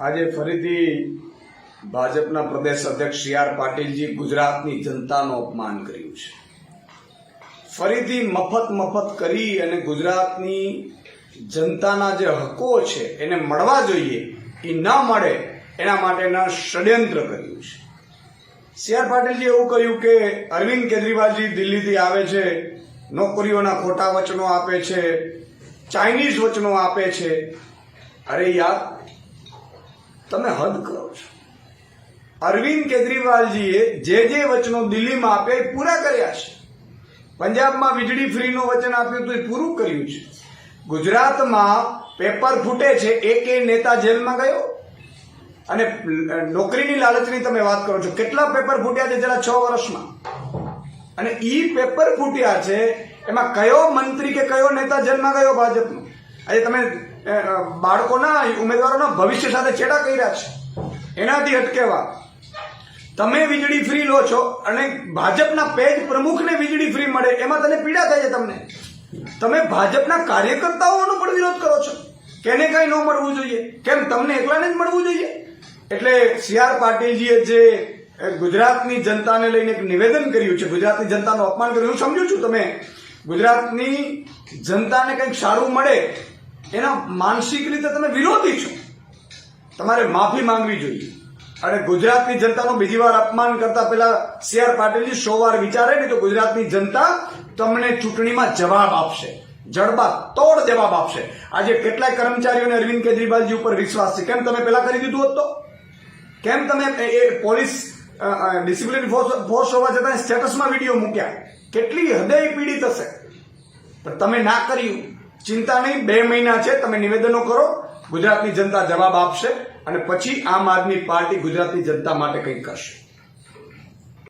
આજે ફરીથી ભાજપના પ્રદેશ અધ્યક્ષ સી આર પાટીલજી ગુજરાતની જનતાનું અપમાન કર્યું છે. ફરીથી મફત મફત કરી અને ગુજરાતની જનતાના જે હકો છે એને મળવા જોઈએ, એ ન મળે એના માટેના ષડયંત્ર કર્યું છે. સી આર પાટીલજી એવું કહ્યું કે અરવિંદ કેજરીવાલજી દિલ્હીથી આવે છે, નોકરીઓના ખોટા વચનો આપે છે, ચાઇનીઝ વચનો આપે છે. અરે યાર તમે હદ કરો છો. અરવિંદ કેજરીવાલજીએ જે જે વચનો દિલ્હીમાં આપ્યા એ પૂરા કર્યા છે. પંજાબમાં વીજળી ફ્રીનું વચન આપ્યું હતું એ પૂરું કર્યું છે. ગુજરાતમાં પેપર ફૂટે છે, એક એ નેતા જેલમાં ગયો. અને નોકરીની લાલચની તમે વાત કરો છો, કેટલા પેપર ફૂટ્યા છે જરા છ વર્ષમાં? અને ઈ પેપર ફૂટ્યા છે, એમાં કયો મંત્રી કે કયો નેતા જેલમાં ગયો ભાજપનો? આજે તમે બાળકોના ઉમેદવારોના ભવિષ્ય સાથે છેડા કર્યા છે. એનાથી અટકેવા. તમે વીજળી ફ્રી લો છો અને ભાજપના પેજ પ્રમુખને વીજળી ફ્રી મળે, એમાં તને પીડા થાય છે તમને. તમે ભાજપના કાર્યકર્તાઓનો પણ વિરોધ કરો છો. કેને કઈ ન મળવું જોઈએ? કેમ તમને એકલાને જ મળવું જોઈએ? એટલે સી આર પાટીલજીએ જે ગુજરાતની જનતાને લઈને એક નિવેદન કર્યું છે, ગુજરાતની જનતાનું અપમાન કર્યું, હું સમજુ છું તમે. ગુજરાતની જનતાને કંઈક સારું મળે એના માનસિક રીતે તમે વિરોધી છો. તમારે માફી માંગવી જોઈએ. અને ગુજરાતની જનતાનું બીજી વાર અપમાન કરતા પહેલા સી આર પાટીલજી સો વાર વિચારે ને તો ગુજરાતની જનતા તમને ચૂંટણીમાં જવાબ આપશે. જડબા તોડ જવાબ આપશે. આજે કેટલાય કર્મચારીઓને અરવિંદ કેજરીવાલજી ઉપર વિશ્વાસ છે. કેમ તમે પેલા કરી દીધું હતું કેમ તમે એ- પોલીસ ડિસિપ્લિન ફોર્સ હોવા છતાં સ્ટેટસમાં વીડિયો મૂક્યા? કેટલી હૃદય પીડિત હશે? પણ તમે ના કર્યું. ચિંતા નહીં, બે મહિના છે, તમે નિવેદનો કરો, ગુજરાતની જનતા જવાબ આપશે અને પછી આમ આદમી પાર્ટી ગુજરાતની જનતા માટે કંઈક કરશે.